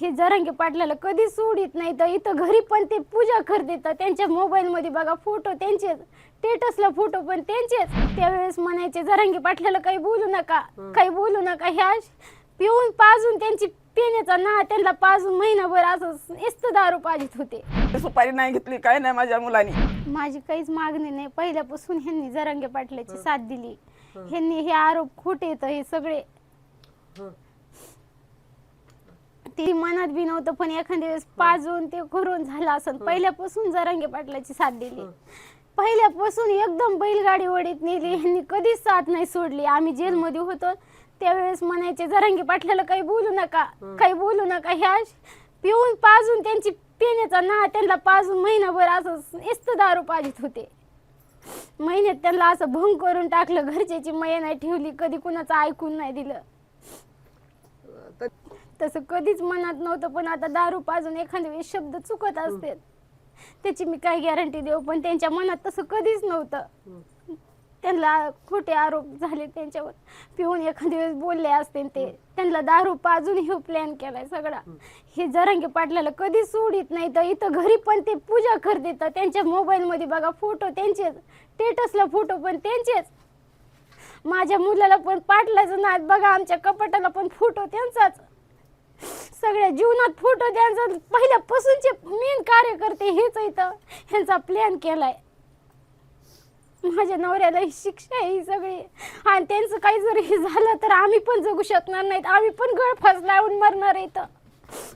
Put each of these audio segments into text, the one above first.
हे जरांगे पाटलाला कधी सोडित नाही तर इथं घरी पण ते पूजा करते त्यांच्या मोबाईल मध्ये बघा फोटो त्यांचेच स्टेटसला फोटो पण त्यांचेच. त्यावेळेस म्हणायचे जरांगे पाटलाला काही बोलू नका काही बोलू नका ह्या पिऊन पाजून त्यांची पिण्याचा ना त्यांना पाजून महिनाभर असं नुसतं दारू पाजित होते. सुपारी नाही घेतली काय नाही माझ्या मुलांनी. माझी काहीच मागणी नाही. पहिल्यापासून ह्यांनी जरांगे पाटलाची साथ दिली. ह्यांनी हे आरोप खोटे येतं हे सगळे. ते मनात बी नव्हतं पण एखाद्या वेळेस पाजून ते करून झालं असं. पहिल्यापासून जरांगे पाटलाची साथ दिली. पहिल्यापासून एकदम बैलगाडी वडीत नेली. ह्यांनी कधीच साथ नाही सोडली. आम्ही जेलमध्ये होतो. त्यावेळेस म्हणायचे जरांगे पाटलाला काही बोलू नका. काही बोलू नका. ह्या पिऊन पाजून त्यांची पिण्याचा ना त्यांना पाजून महिनाभर असं नुसतं दारू पाजित होते. महिन्यात त्यांना असं भंग करून टाकलं. घरच्याची मया नाही ठेवली. कधी कुणाचं ऐकून नाही दिलं. तसं कधीच मनात नव्हतं पण आता दारू पाजून एखाद्या वेळेस शब्द चुकत असते त्याची मी काय गॅरंटी देऊ पण त्यांच्या मनात तसं कधीच नव्हतं. त्यांना खोटे आरोप झाले त्यांच्यावर. पिऊन एखाद्या वेळेस बोलले असते ते. त्यांना दारू पाजून हे प्लॅन केलाय सगळा. हे. जरांगे पाटलाला कधी सोडित नाही तर इथं घरी पण ते पूजा करते त्यांच्या मोबाईल मध्ये बघा फोटो त्यांचेच. स्टेटसला फोटो पण त्यांचेच. माझ्या मुलाला पण पाटलाचं नाद बघा आमच्या कपाटाला पण फोटो त्यांचाच. सगळ्या जीवनात फोटो त्यांचा पहिल्यापासूनचे मेन कार्यकर्ते हेच इथं ह्यांचा प्लॅन केलाय. माझ्या नवऱ्याला ही शिक्षा आहे ही सगळी. आणि त्यांचं काही जर हे झालं तर आम्ही पण जगू शकणार नाहीत. आम्ही पण गळफास लावून मरणार इथं.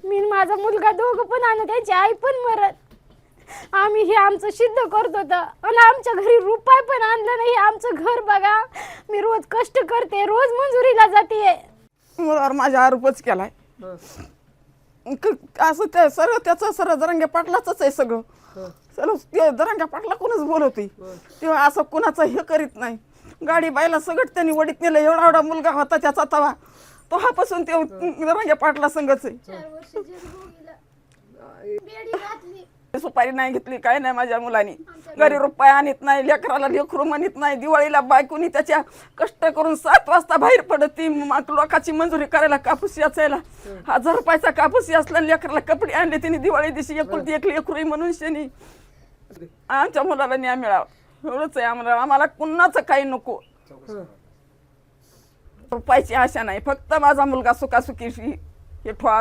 मी माझा मुलगा दोघं पण आणि त्यांची आई पण मरत आम्ही हे आमचं सिद्ध करत होतं. आणि आमच्या घरी रुपाय पण आणलं नाही. आमचं घर बघा. मी रोज कष्ट करते. रोज मंजुरीला जाते. मुलावर माझ्या आरोपच केलाय. क- असं ते सर्व त्याचं सर्व दरंग्या पाटलाच आहे सगळं. सर्व ते दरंग्या पाटला कोणच बोलवते तेव्हा असं कोणाचं हे करीत नाही. गाडी बायला सगळं त्यांनी वडीत नेलं एवढा एवढा मुलगा होता त्याचा तवा. तेव्हापासून ते दरंग्या पाटला संघच आहे. सुपारी नाही घेतली काय नाही माझ्या मुलांनी. घरी रुपये आणत नाही लेकराला लेकरू म्हणत नाही दिवाळीला बायकोनी त्याच्या कष्ट करून सात वाजता बाहेर पडत. ती लोकांची मंजुरी करायला कापूस याचायला. हजार रुपयाचा कापूस असला लेकराला कपडे आणले तिने दिवाळी दिवशी एकुलती एक लेकरू म्हणून शनी. आमच्या मुलाला न्याय मिळावा. एवढंच आहे आम्हाला. आम्हाला कुणाचं काही नको. रुपयाची आशा नाही. फक्त माझा मुलगा सुखासुखीशी हे ठेवा